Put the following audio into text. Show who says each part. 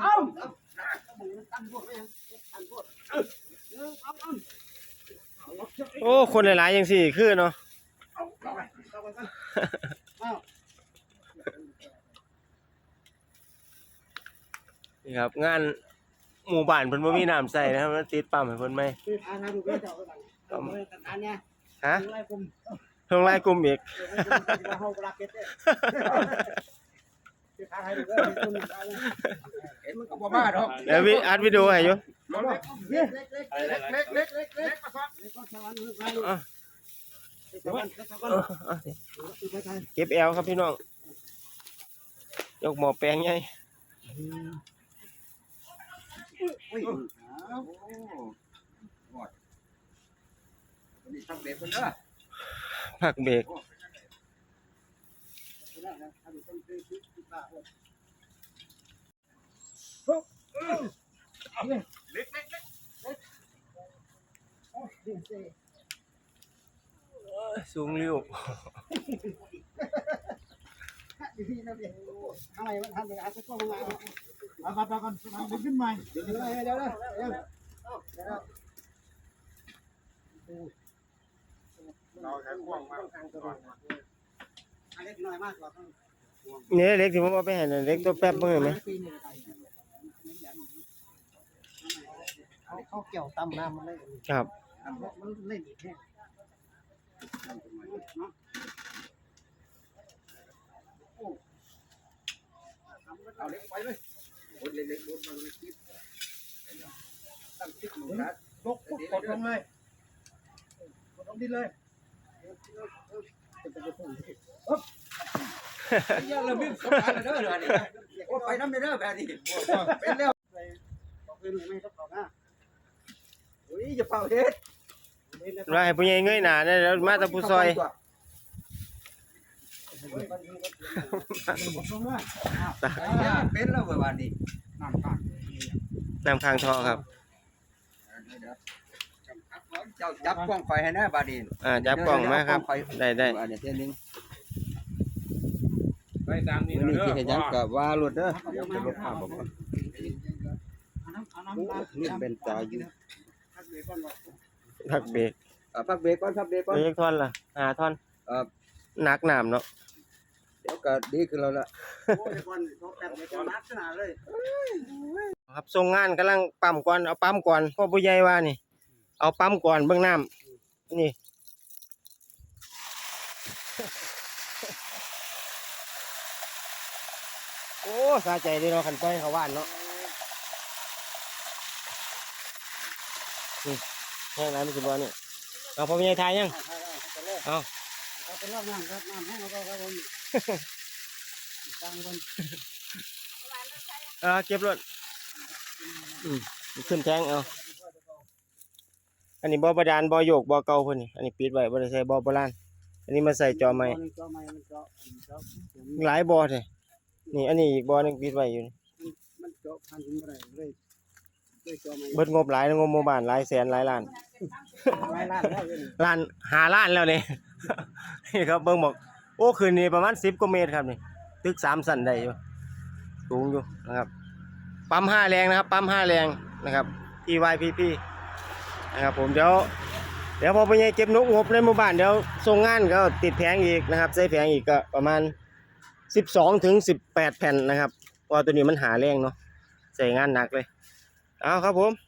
Speaker 1: เอ้า
Speaker 2: โอ้ คนหลายๆอย่างสี่คือเนาะนี่ครับ งานหมู่บ้านเพิ่นบ่มีน้ำใส่นะครับมันติดปั๊มให้เพิ่นไหม
Speaker 1: ทางทางดูด้วยเจ้าไปบ้างอันเนี้ย
Speaker 2: ฮะ
Speaker 1: ไล่กุม
Speaker 2: เพิ่งไล่กลุ่มอีก
Speaker 1: มันก็บ่มาดอก
Speaker 2: เดี๋ยววิอัดวิดีโอให้อยู่
Speaker 1: เล็กเล็กเล็กเล็กเล็กเล็กเล็กมาฟังเล็กก็สวรรค์ไป
Speaker 2: อะ
Speaker 1: สวรรค์สวรร
Speaker 2: เอ
Speaker 1: ค์
Speaker 2: อเอาสิ
Speaker 1: ไปไทย
Speaker 2: เก็บแอลครับพี่น้อง ยกหมอแปลงใหญ่
Speaker 1: อุ้ยอ้าวโอ้หมดวันนี้ทำ เบ็ดคนเด้อ
Speaker 2: พักเบรกสูงริ้ว
Speaker 1: ทำไมมันทำอย่างนั้นก็ต้องมาเอาไปไปก่อนทำขึ้นใหม่เดี๋ยวเดี๋ยวเดี๋ยวเดี๋ยวเราใช้กว้างมากเล็กน้อยมากกว่า
Speaker 2: นี่เล็กที่ผมเอาไปให้น่ะเล็กตัวแป๊บเบิ่งเห็นไหม
Speaker 1: เขาเกี่ยวตำน้ำมันเลย
Speaker 2: ครับ
Speaker 1: มันเล่นอีกแค่เอาเล็กไปเลยโอ้เล็กๆรถมันคิดตั้งคิดหมูนะยกปุ๊บกดลงเลยกดลงดินเลยยังระบิดสบายเลยเด้อเดี๋ยวนี้โอ้ไปน้ำเด้อแบบนี้เป็นแล้วเป็นไม่ต้อง ต่อหน้าโอ้ยจะเป่าเฮ็ด
Speaker 2: ว่าให้ผู้ใหญ่เงยหน้าได้แล้วมาแตะผู้ซอย
Speaker 1: เป็นแล้วเมื่อวานนี้น้ำปาก
Speaker 2: น้ำค้างท่อครับ
Speaker 1: เจ้าจับกล้องไฟให้แน่บาดนี
Speaker 2: อ่าจับกล้องมาครับ ได้ได้
Speaker 1: อันนี้เท่านึง
Speaker 3: ไปตามนี้
Speaker 1: มื้อนี้
Speaker 3: เด้อ
Speaker 1: สิเฮ็ดหยังกับว่ารถเด้อเดี๋ยวจะลดภาพบ่ก่อนนี่เป็นตาอยู่
Speaker 2: พักเบรก
Speaker 1: อ่าพักเบรกก่อนพักเบรกก่อน
Speaker 2: เล็กท่อนล่ะหาท่อน
Speaker 1: เอ่อ
Speaker 2: หนักน้ำเนาะ
Speaker 1: เดี๋ยวก็ดีขึ้นแล้วล่ะ
Speaker 2: ครับส่งงานกำลังปั๊มก่อนเอาปั๊มก่อนพ่อผู้ใหญ่ว่านี่ เอาปั๊มก่อนเบื้องน้ำนี่โอ้สาใจเดีเนาะขันต้อยเขาว่านเนาะ นี่แห้งไรมันสิบ่เนี่ยเอาพ่อผู้ใหญ่ทายยังเอา
Speaker 1: เอาไปรอบน้ำครับน้ำแห้งแล้วก็ครับผมตั้งบน
Speaker 2: เออเก็บรถอืมขึ้นแทงเอาอันนี้บ่อบาดาลบ่อโยกบ่อเก่าเพิ่นนี่อันนี้ปิดไว้บ่ได้ใส่บ่อโบราณอันนี้มาใส่จอใหม่
Speaker 1: จอใหม่มันเจาะเจาะ
Speaker 2: หลายบ่อเลยนี่อันนี้อีกบ่อหนึงปิดไว้อยู่นี่
Speaker 1: มันเจาะพันถึงบ่ได้เลย เลยจอใหม่
Speaker 2: เบิดงบหลายนะงบหมู่บ้านหลายแสนหลายล้าน
Speaker 1: หลายล้านได้เลย
Speaker 2: ล้านหาล้านแล้วนี่นี่ครับเบิ่งบอกโอ้คืนนี้ประมาณ10กว่าเมตรครับนี่ตึกสามชั้นได้อยู่สูงอยู่นะครับปั๊มห้าแรงนะครับปั๊มห้าแรงนะครับ TYPP นะครับผมเดี๋ยวเดี๋ยวพอไปเก็บนกงบในหมู่บ้านเดี๋ยวส่งงานก็ติดแผงอีกนะครับใส่แผงอีกก็ประมาณ 12ถึง18 แผ่นนะครับเพราะว่าตัวนี้มันหาแรงเนาะใส่งานหนักเลย เอาครับผม